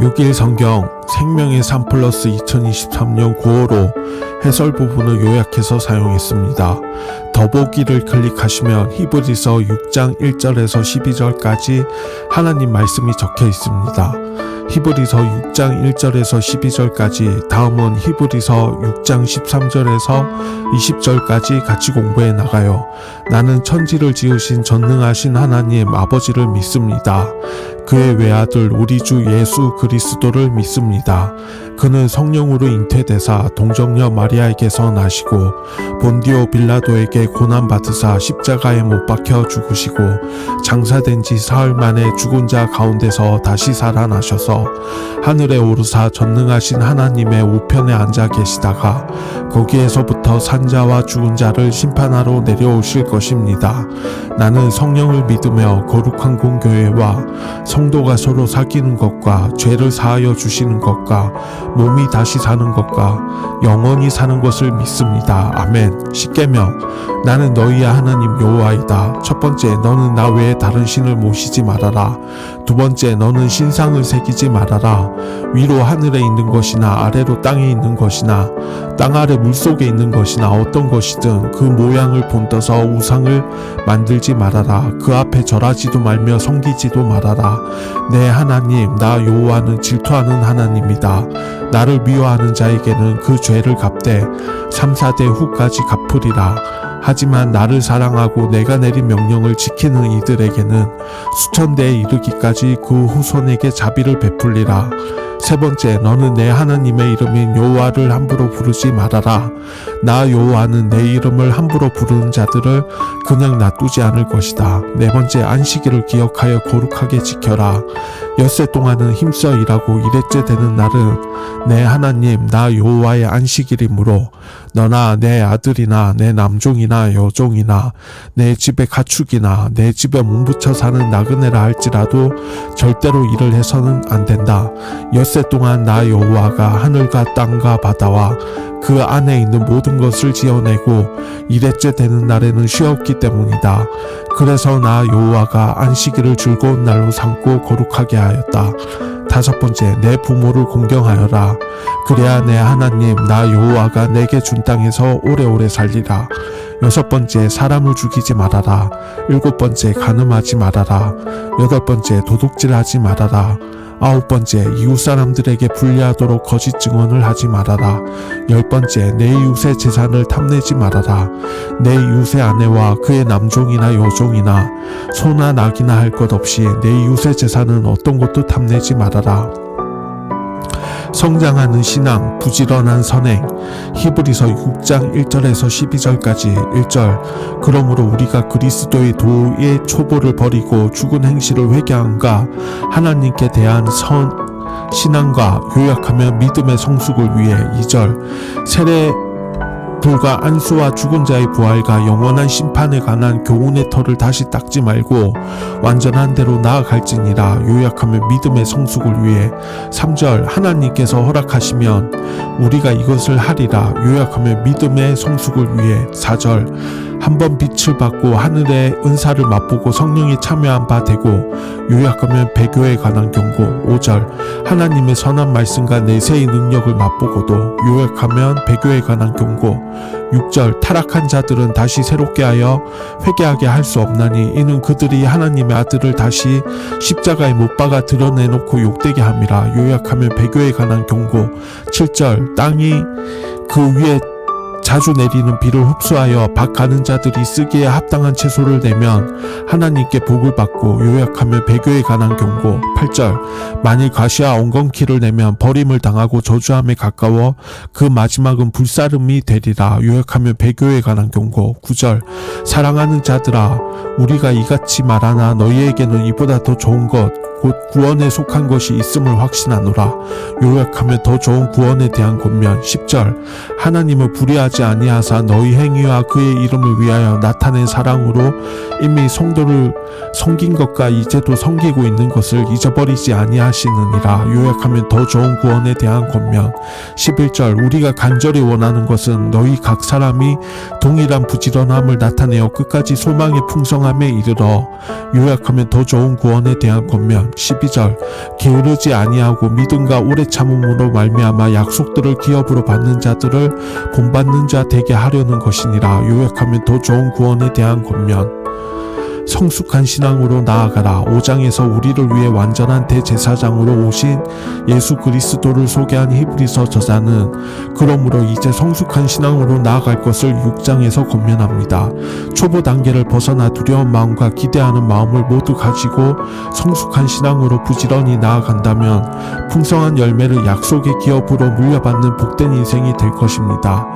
6일 성경 생명의 3 플러스 2023년 9호로 해설 부분을 요약해서 사용했습니다. 더보기를 클릭하시면 히브리서 6장 1절에서 12절까지 하나님 말씀이 적혀 있습니다. 히브리서 6장 1절에서 12절까지 다음은 히브리서 6장 13절에서 20절까지 같이 공부해 나가요. 나는 천지를 지으신 전능하신 하나님 아버지를 믿습니다. 그의 외아들 우리 주 예수 그리스도를 믿습니다. 그는 성령으로 잉태되사 동정녀 마리아에게서 나시고 본디오 빌라도에게 고난 받으사 십자가에 못 박혀 죽으시고 장사된 지 사흘 만에 죽은 자 가운데서 다시 살아나셔서 하늘에 오르사 전능하신 하나님의 우편에 앉아 계시다가 거기에서부터 산자와 죽은 자를 심판하러 내려오실 것입니다. 나는 성령을 믿으며 거룩한 공교회와 성도가 서로 사귀는 것과 죄를 사하여 주시는 것과 몸이 다시 사는 것과 영원히 사는 것을 믿습니다. 아멘. 십계명 나는 너희의 하나님 여호와이다. 첫 번째 너는 나 외에 다른 신을 모시지 말아라. 두 번째 너는 신상을 새기지 말아라. 위로 하늘에 있는 것이나 아래로 땅에 있는 것이나 땅 아래 물속에 있는 것이나 어떤 것이든 그 모양을 본떠서 우상을 만들지 말아라. 그 앞에 절하지도 말며 섬기지도 말아라. 내 하나님 나 여호와는 질투하는 하나님이다. 나를 미워하는 자에게는 그 죄를 갚되 3, 4대 후까지 갚으리라. 하지만 나를 사랑하고 내가 내린 명령을 지키는 이들에게는 수천 대에 이르기까지 그 후손에게 자비를 베풀리라. 세 번째, 너는 내 하나님의 이름인 여호와를 함부로 부르지 말아라. 나 여호와는 내 이름을 함부로 부르는 자들을 그냥 놔두지 않을 것이다. 네 번째, 안식일을 기억하여 거룩하게 지켜라. 엿새 동안은 힘써 일하고 일했째 되는 날은 내 하나님 나 여호와의 안식일이므로 너나 내 아들이나 내 남종이나 여종이나 내 집의 가축이나 내 집에 몸붙여 사는 나그네라 할지라도 절대로 일을 해서는 안 된다. 엿새 동안 나 여호와가 하늘과 땅과 바다와 그 안에 있는 모든 것을 지어내고 일했째 되는 날에는 쉬었기 때문이다. 그래서 나 여호와가 안식일을 즐거운 날로 삼고 거룩하게 하였다. 다섯 번째, 내 부모를 공경하여라. 그래야 내 하나님 나 여호와가 내게 준 땅에서 오래오래 살리라. 여섯 번째, 사람을 죽이지 말아라. 일곱 번째, 간음하지 말아라. 여덟 번째, 도둑질하지 말아라. 아홉 번째, 이웃 사람들에게 불리하도록 거짓 증언을 하지 말아라. 열 번째, 내 이웃의 재산을 탐내지 말아라. 내 이웃의 아내와 그의 남종이나 여종이나 소나 낙이나 할 것 없이 내 이웃의 재산은 어떤 것도 탐내지 말아라. 성장하는 신앙, 부지런한 선행. 히브리서 6장 1절에서 12절까지 1절. 그러므로 우리가 그리스도의 도의 초보를 버리고 죽은 행실을 회개한가 하나님께 대한 선 신앙과 요약하며 믿음의 성숙을 위해 2절. 세례 불과 안수와 죽은 자의 부활과 영원한 심판에 관한 교훈의 털을 다시 닦지 말고 완전한 대로 나아갈지니라 요약하며 믿음의 성숙을 위해 3절 하나님께서 허락하시면 우리가 이것을 하리라 요약하며 믿음의 성숙을 위해 4절 한번 빛을 받고 하늘의 은사를 맛보고 성령이 참여한 바 되고 요약하면 배교에 관한 경고 5절. 하나님의 선한 말씀과 내세의 능력을 맛보고도 요약하면 배교에 관한 경고 6절. 타락한 자들은 다시 새롭게 하여 회개하게 할 수 없나니 이는 그들이 하나님의 아들을 다시 십자가에 못 박아 드러내놓고 욕되게 함이라. 요약하면 배교에 관한 경고 7절. 땅이 그 위에 자주 내리는 비를 흡수하여 밭 가는 자들이 쓰기에 합당한 채소를 내면 하나님께 복을 받고 요약하며 배교에 관한 경고 8절. 만일 가시와 엉겅퀴를 내면 버림을 당하고 저주함에 가까워 그 마지막은 불사름이 되리라 요약하며 배교에 관한 경고 9절. 사랑하는 자들아 우리가 이같이 말하나 너희에게는 이보다 더 좋은 것 곧 구원에 속한 것이 있음을 확신하노라. 요약하며 더 좋은 구원에 대한 권면 10절. 하나님을 불의하지 아니하사 너희 행위와 그의 이름을 위하여 나타낸 사랑으로 이미 성도를 섬긴 것과 이제도 섬기고 있는 것을 잊어버리지 아니하시느니라. 요약하면 더 좋은 구원에 대한 권면 11절. 우리가 간절히 원하는 것은 너희 각 사람이 동일한 부지런함을 나타내어 끝까지 소망의 풍성함에 이르러. 요약하면 더 좋은 구원에 대한 권면 13, 12절 게으르지 아니하고 믿음과 오래 참음으로 말미암아 약속들을 기업으로 받는 자들을 본받는 자 되게 하려는 것이니라. 요약하면 더 좋은 구원에 대한 권면 성숙한 신앙으로 나아가라. 5장에서 우리를 위해 완전한 대제사장으로 오신 예수 그리스도를 소개한 히브리서 저자는 그러므로 이제 성숙한 신앙으로 나아갈 것을 6장에서 권면합니다. 초보 단계를 벗어나 두려운 마음과 기대하는 마음을 모두 가지고 성숙한 신앙으로 부지런히 나아간다면 풍성한 열매를 약속의 기업으로 물려받는 복된 인생이 될 것입니다.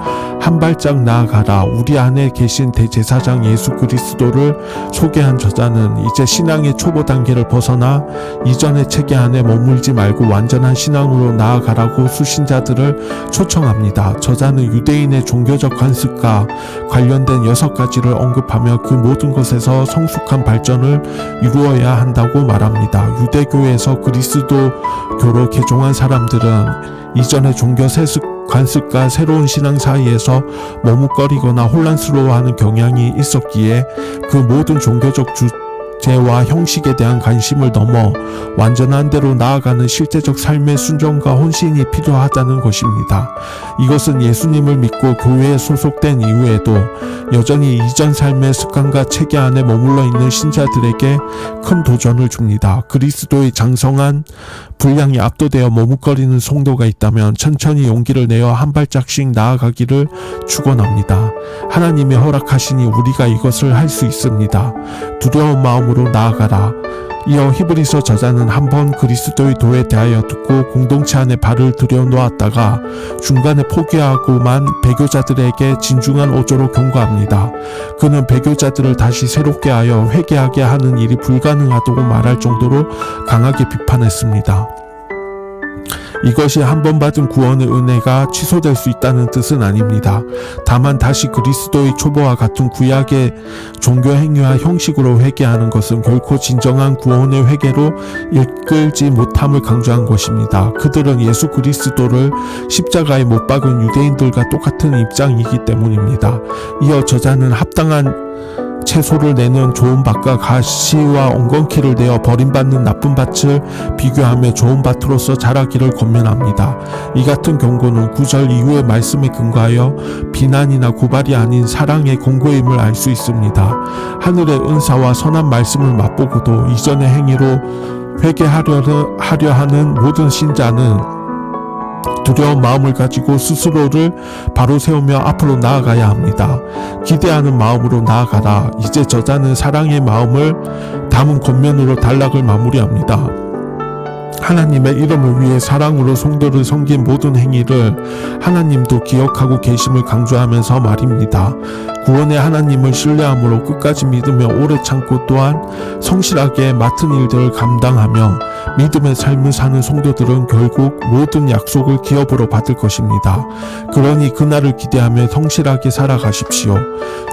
한 발짝 나아가라. 우리 안에 계신 대제사장 예수 그리스도를 소개 한 저자는 이제 신앙의 초보 단계를 벗어나 이전의 체계 안에 머물지 말고 완전한 신앙으로 나아가라고 수신자들을 초청합니다. 저자는 유대인의 종교적 관습과 관련된 여섯 가지를 언급하며 그 모든 것에서 성숙한 발전을 이루어야 한다고 말합니다. 유대교에서 그리스도 교로 개종한 사람들은 이전의 종교 세습 관습과 새로운 신앙 사이에서 머뭇거리거나 혼란스러워하는 경향이 있었기에 그 모든 종교적 주제와 형식에 대한 관심을 넘어 완전한 대로 나아가는 실제적 삶의 순종과 혼신이 필요하다는 것입니다. 이것은 예수님을 믿고 교회에 소속된 이후에도 여전히 이전 삶의 습관과 체계 안에 머물러 있는 신자들에게 큰 도전을 줍니다. 그리스도의 장성한 분량이 압도되어 머뭇거리는 성도가 있다면 천천히 용기를 내어 한 발짝씩 나아가기를 축원합니다. 하나님이 허락하시니 우리가 이것을 할 수 있습니다. 두려운 마음으로 나아가라. 이어 히브리서 저자는 한번 그리스도의 도에 대하여 듣고 공동체 안에 발을 들여놓았다가 중간에 포기하고만 배교자들에게 진중한 어조로 경고합니다. 그는 배교자들을 다시 새롭게 하여 회개하게 하는 일이 불가능하다고 말할 정도로 강하게 비판했습니다. 이것이 한 번 받은 구원의 은혜가 취소될 수 있다는 뜻은 아닙니다. 다만 다시 그리스도의 초보와 같은 구약의 종교 행위와 형식으로 회개하는 것은 결코 진정한 구원의 회개로 이끌지 못함을 강조한 것입니다. 그들은 예수 그리스도를 십자가에 못 박은 유대인들과 똑같은 입장이기 때문입니다. 이어 저자는 합당한 채소를 내는 좋은 밭과 가시와 엉겅퀴를 내어 버림받는 나쁜 밭을 비교하며 좋은 밭으로서 자라기를 권면합니다. 이 같은 경고는 구절 이후의 말씀에 근거하여 비난이나 고발이 아닌 사랑의 공고임을 알 수 있습니다. 하늘의 은사와 선한 말씀을 맛보고도 이전의 행위로 회개하려 하려 하는 모든 신자는 두려운 마음을 가지고 스스로를 바로 세우며 앞으로 나아가야 합니다. 기대하는 마음으로 나아가라. 이제 저자는 사랑의 마음을 담은 겉면으로 단락을 마무리합니다. 하나님의 이름을 위해 사랑으로 성도를 섬긴 모든 행위를 하나님도 기억하고 계심을 강조하면서 말입니다. 구원의 하나님을 신뢰함으로 끝까지 믿으며 오래 참고 또한 성실하게 맡은 일들을 감당하며 믿음의 삶을 사는 성도들은 결국 모든 약속을 기업으로 받을 것입니다. 그러니 그날을 기대하며 성실하게 살아가십시오.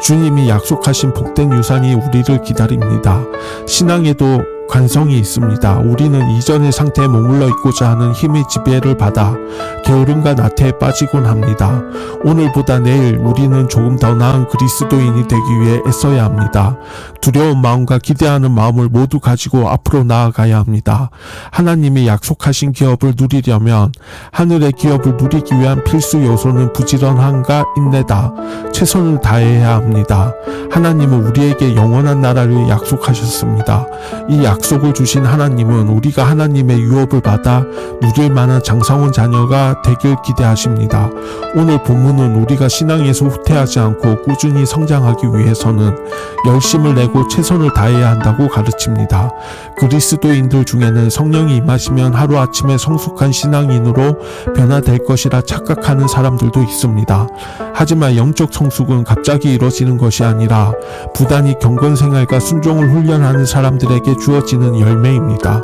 주님이 약속하신 복된 유산이 우리를 기다립니다. 신앙에도 관성이 있습니다. 우리는 이전의 상태에 머물러 있고자 하는 힘의 지배를 받아 게으름과 나태에 빠지곤 합니다. 오늘보다 내일 우리는 조금 더 나은 그리스도인이 되기 위해 애써야 합니다. 두려운 마음과 기대하는 마음을 모두 가지고 앞으로 나아가야 합니다. 하나님이 약속하신 기업을 누리려면 하늘의 기업을 누리기 위한 필수 요소는 부지런함과 인내다. 최선을 다해야 합니다. 하나님은 우리에게 영원한 나라를 약속하셨습니다. 이 약 속을 주신 하나님은 우리가 하나님의 유업을 받아 누릴 만한 장성원 자녀가 되길 기대하십니다. 오늘 본문은 우리가 신앙에서 후퇴하지 않고 꾸준히 성장하기 위해서는 열심을 내고 최선을 다해야 한다고 가르칩니다. 그리스도인들 중에는 성령이 임하시면 하루아침에 성숙한 신앙인으로 변화될 것이라 착각하는 사람들도 있습니다. 하지만 영적 성숙은 갑자기 이루어지는 것이 아니라 부단히 경건 생활과 순종을 훈련하는 사람들에게 주 어지는 열매입니다.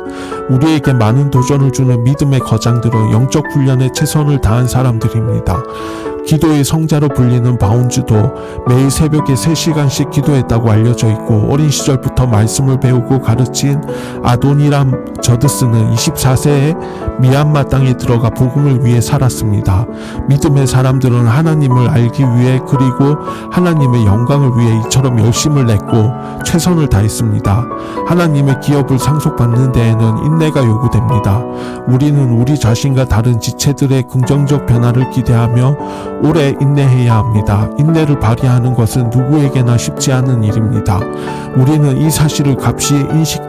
우리에게 많은 도전을 주는 믿음의 거장들은 영적 훈련에 최선을 다한 사람들입니다. 기도의 성자로 불리는 바운즈도 매일 새벽에 3시간씩 기도했다고 알려져 있고 어린 시절부터 말씀을 배우고 가르친 아도니람 저드스는 24세에 미얀마 땅에 들어가 복음을 위해 살았습니다. 믿음의 사람들은 하나님을 알기 위해 그리고 하나님의 영광을 위해 이처럼 열심을 냈고 최선을 다했습니다. 하나님의 기업을 상속받는 데에는 인내가 요구됩니다. 우리는 우리 자신과 다른 지체들의 긍정적 변화를 기대하며 오래 인내해야 합니다. 인내를 발휘하는 것은 누구에게나 쉽지 않은 일입니다. 우리는 이 사실을 값이 인식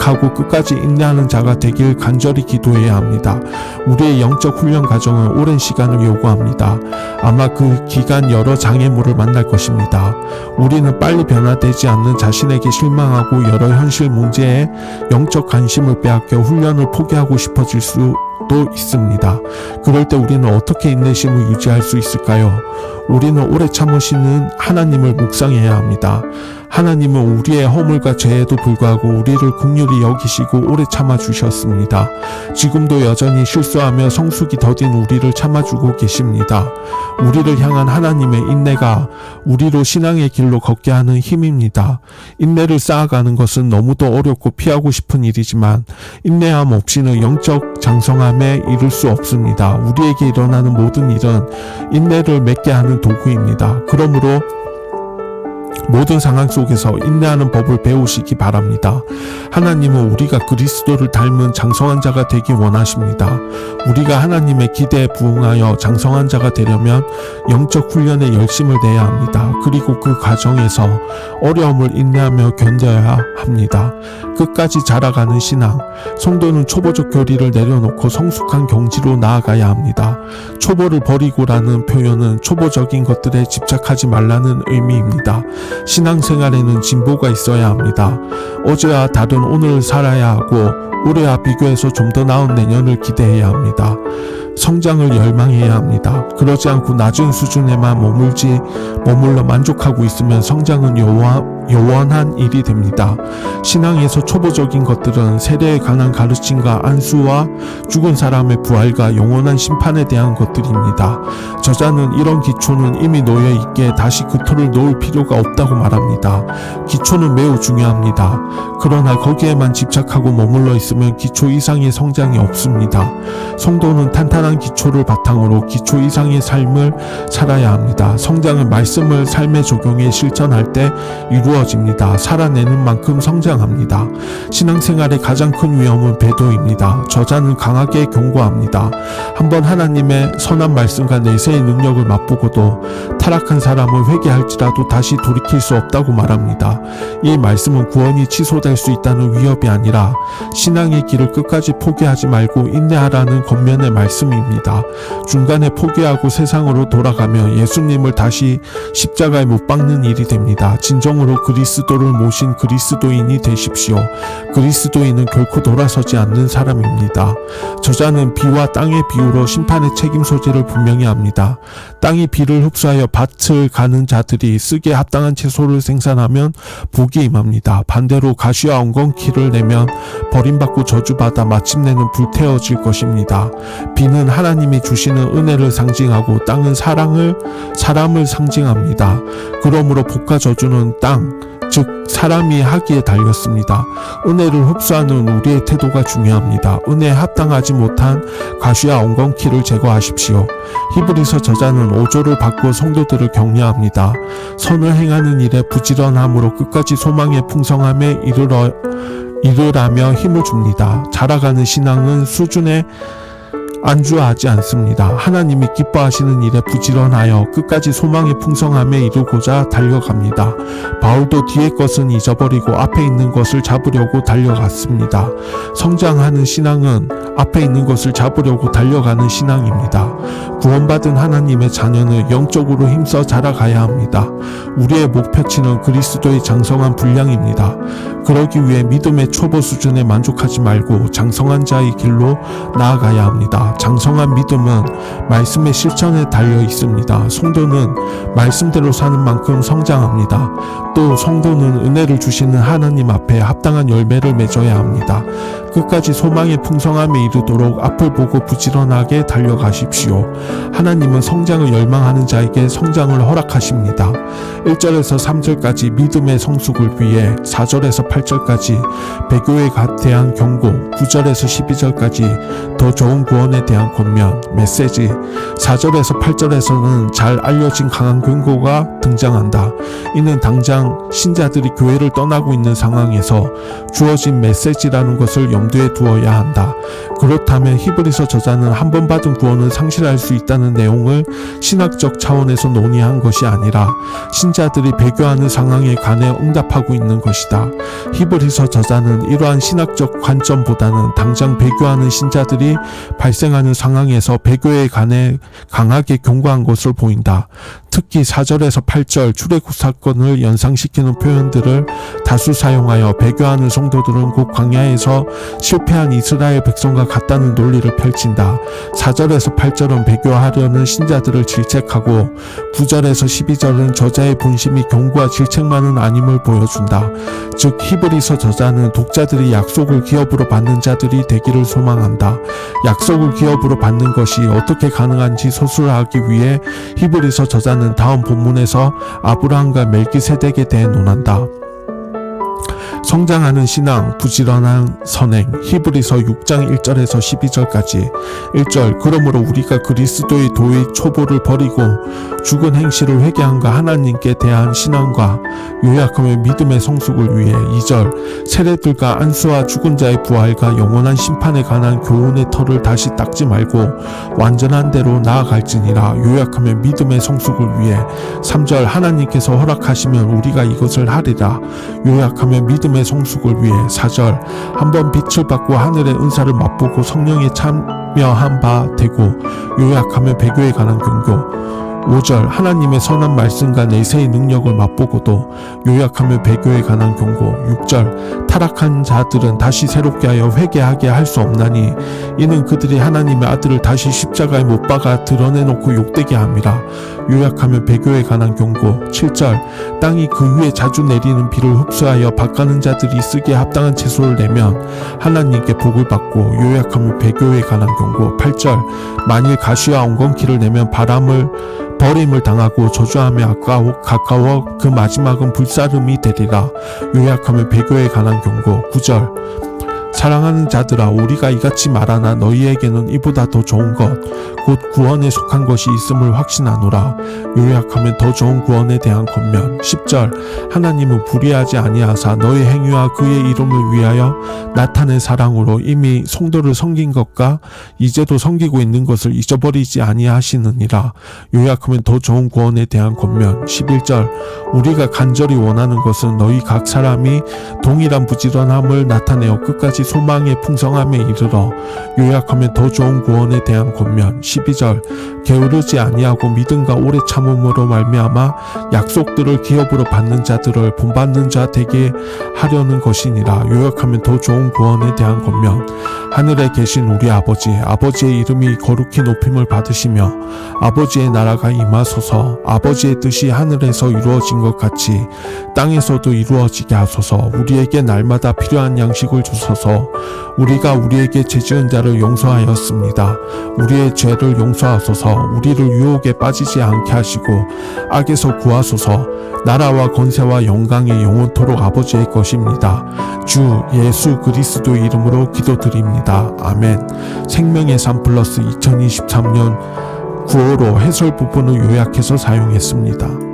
하고 끝까지 인내하는 자가 되길 간절히 기도해야 합니다. 우리의 영적 훈련 과정은 오랜 시간을 요구합니다. 아마 그 기간 여러 장애물을 만날 것입니다. 우리는 빨리 변화되지 않는 자신에게 실망하고 여러 현실 문제에 영적 관심을 빼앗겨 훈련을 포기하고 싶어질 수도 있습니다. 그럴 때 우리는 어떻게 인내심을 유지할 수 있을까요? 우리는 오래 참으시는 하나님을 묵상해야 합니다. 하나님은 우리의 허물과 죄에도 불구하고 우리를 국률이 여기시고 오래 참아 주셨습니다. 지금도 여전히 실수하며 성숙이 더딘 우리를 참아주고 계십니다. 우리를 향한 하나님의 인내가 우리로 신앙의 길로 걷게 하는 힘입니다. 인내를 쌓아가는 것은 너무도 어렵고 피하고 싶은 일이지만 인내함 없이는 영적 장성함에 이를 수 없습니다. 우리에게 일어나는 모든 일은 인내를 맺게 하는 도구입니다. 그러므로 모든 상황 속에서 인내하는 법을 배우시기 바랍니다. 하나님은 우리가 그리스도를 닮은 장성한 자가 되기 원하십니다. 우리가 하나님의 기대에 부응하여 장성한 자가 되려면 영적 훈련에 열심을 내야 합니다. 그리고 그 과정에서 어려움을 인내하며 견뎌야 합니다. 끝까지 자라가는 신앙, 성도는 초보적 교리를 내려놓고 성숙한 경지로 나아가야 합니다. 초보를 버리고라는 표현은 초보적인 것들에 집착하지 말라는 의미입니다. 신앙생활에는 진보가 있어야 합니다. 어제와 다른 오늘을 살아야 하고 올해와 비교해서 좀 더 나은 내년을 기대해야 합니다. 성장을 열망해야 합니다. 그러지 않고 낮은 수준에만 머물지 머물러 만족하고 있으면 성장은 요원, 요원한 일이 됩니다. 신앙에서 초보적인 것들은 세례에 관한 가르침과 안수와 죽은 사람의 부활과 영원한 심판에 대한 것들입니다. 저자는 이런 기초는 이미 놓여 있기에 다시 그 틀을 놓을 필요가 없다고 말합니다. 기초는 매우 중요합니다. 그러나 거기에만 집착하고 머물러 있으면 기초 이상의 성장이 없습니다. 성도는 탄탄한 기초를 바탕으로 기초 이상의 삶을 살아야 합니다. 성장은 말씀을 삶에 적용해 실천할 때 이루어 집니다. 살아내는 만큼 성장합니다. 신앙생활의 가장 큰 위험은 배도입니다. 저자는 강하게 경고합니다. 한번 하나님의 선한 말씀과 내세의 능력을 맛보고도 타락한 사람은 회개할지라도 다시 돌이킬 수 없다고 말합니다. 이 말씀은 구원이 취소될 수 있다는 위협이 아니라 신앙의 길을 끝까지 포기하지 말고 인내하라는 겉면의 말씀입니다. 중간에 포기하고 세상으로 돌아가며 예수님을 다시 십자가에 못 박는 일이 됩니다. 진정으로 그리스도를 모신 그리스도인이 되십시오. 그리스도인은 결코 돌아서지 않는 사람입니다. 저자는 비와 땅의 비유로 심판의 책임 소재를 분명히 합니다. 땅이 비를 흡수하여 밭을 가는 자들이 쓰기에 합당한 채소를 생산하면 복이 임합니다. 반대로 가시와 엉겅퀴를 내면 버림받고 저주받아 마침내는 불태워질 것입니다. 비는 하나님이 주시는 은혜를 상징하고 땅은 사랑을 사람을 상징합니다. 그러므로 복과 저주는 땅, 즉 사람이 하기에 달렸습니다. 은혜를 흡수하는 우리의 태도가 중요합니다. 은혜에 합당하지 못한 가시와 엉겅퀴를 제거하십시오. 히브리서 저자는 오조를 받고 성도들을 격려합니다. 선을 행하는 일에 부지런함으로 끝까지 소망의 풍성함에 이르러 이르라며 힘을 줍니다. 자라가는 신앙은 수준에 안주하지 않습니다. 하나님이 기뻐하시는 일에 부지런하여 끝까지 소망의 풍성함에 이루고자 달려갑니다. 바울도 뒤의 것은 잊어버리고 앞에 있는 것을 잡으려고 달려갔습니다. 성장하는 신앙은 앞에 있는 것을 잡으려고 달려가는 신앙입니다. 구원받은 하나님의 자녀는 영적으로 힘써 자라가야 합니다. 우리의 목표치는 그리스도의 장성한 분량입니다. 그러기 위해 믿음의 초보 수준에 만족하지 말고 장성한 자의 길로 나아가야 합니다. 장성한 믿음은 말씀의 실천에 달려 있습니다. 성도는 말씀대로 사는 만큼 성장합니다. 또 성도는 은혜를 주시는 하나님 앞에 합당한 열매를 맺어야 합니다. 끝까지 소망의 풍성함에 이르도록 앞을 보고 부지런하게 달려가십시오. 하나님은 성장을 열망하는 자에게 성장을 허락하십니다. 1절에서 3절까지 믿음의 성숙을 위해 4절에서 8절까지 배교에 가- 대한 경고, 9절에서 12절까지 더 좋은 구원에 대한 권면, 메시지, 4절에서 8절에서는 잘 알려진 강한 경고가 등장한다. 이는 당장 신자들이 교회를 떠나고 있는 상황에서 주어진 메시지라는 것을 염두에 두어야 한다. 그렇다면 히브리서 저자는 한 번 받은 구원을 상실할 수 있다는 내용을 신학적 차원에서 논의한 것이 아니라 신자들이 배교하는 상황에 관해 응답하고 있는 것이다. 히브리서 저자는 이러한 신학적 관점보다는 당장 배교하는 신자들이 발생하는 상황에서 배교에 관해 강하게 경고한 것으로 보인다. 특히 4절에서 8절 출애굽 사건을 연상시키는 표현들을 다수 사용하여 배교하는 성도들은 곧 광야에서 실패한 이스라엘 백성과 같다는 논리를 펼친다. 4절에서 8절은 배교하려는 신자들을 질책하고 9절에서 12절은 저자의 본심이 경고와 질책만은 아님을 보여준다. 즉 히브리서 저자는 독자들이 약속을 기업으로 받는 자들이 되기를 소망한다. 약속을 기업으로 받는 것이 어떻게 가능한지 서술하기 위해 히브리서 저자는 다음 본문에서 아브라함과 멜기세덱에 대해 논한다. 성장하는 신앙, 부지런한 선행, 히브리서 6장 1절에서 12절까지 1절 그러므로 우리가 그리스도의 도의 초보를 버리고 죽은 행실을 회개한가 하나님께 대한 신앙과 요약하며 믿음의 성숙을 위해 2절 세례들과 안수와 죽은 자의 부활과 영원한 심판에 관한 교훈의 털을 다시 닦지 말고 완전한 대로 나아갈지니라 요약하며 믿음의 성숙을 위해 3절 하나님께서 허락하시면 우리가 이것을 하리라 요약하며 믿음 의 성숙을 위해 4절 한번 빛을 받고 하늘의 은사를 맛보고 성령에 참여한 바 되고 요약하며 배교에 관한 경고 5절 하나님의 선한 말씀과 내세의 능력을 맛보고도 요약하며 배교에 관한 경고 6절 타락한 자들은 다시 새롭게 하여 회개하게 할 수 없나니 이는 그들이 하나님의 아들을 다시 십자가에 못 박아 드러내놓고 욕되게 함이라 요약하며 배교에 관한 경고. 7절 땅이 그 위에 자주 내리는 비를 흡수하여 밭가는 자들이 쓰기에 합당한 채소를 내면 하나님께 복을 받고 요약하며 배교에 관한 경고. 8절 만일 가시와 엉겅퀴를 내면 바람을 버림을 당하고 저주함에 가까워, 가까워 그 마지막은 불사름이 되리라. 요약하며 배교에 관한 경고. 9절 사랑하는 자들아 우리가 이같이 말하나 너희에게는 이보다 더 좋은 것. 곧 구원에 속한 것이 있음을 확신하노라. 요약하면 더 좋은 구원에 대한 권면. 10절 하나님은 불의하지 아니하사 너희 행위와 그의 이름을 위하여 나타낸 사랑으로 이미 성도를 섬긴 것과 이제도 섬기고 있는 것을 잊어버리지 아니하시느니라. 요약하면 더 좋은 구원에 대한 권면. 11절 우리가 간절히 원하는 것은 너희 각 사람이 동일한 부지런함을 나타내어 끝까지 소망의 풍성함에 이르러 요약하면 더 좋은 구원에 대한 권면 12절. 게으르지 아니하고 믿음과 오래 참음으로 말미암아 약속들을 기업으로 받는 자들을 본받는 자 되게 하려는 것이니라. 요약하면 더 좋은 구원에 대한 권면. 하늘에 계신 우리 아버지 아버지의 이름이 거룩히 높임을 받으시며 아버지의 나라가 임하소서. 아버지의 뜻이 하늘에서 이루어진 것 같이 땅에서도 이루어지게 하소서. 우리에게 날마다 필요한 양식을 주소서 우리가 우리에게 죄지은 자를 용서하였습니다. 우리의 죄를 용서하소서. 우리를 유혹에 빠지지 않게 하시고 악에서 구하소서. 나라와 권세와 영광이 영원토록 아버지의 것입니다. 주 예수 그리스도 이름으로 기도드립니다. 아멘. 생명의 3 플러스 2023년 9호로 해설 부분을 요약해서 사용했습니다.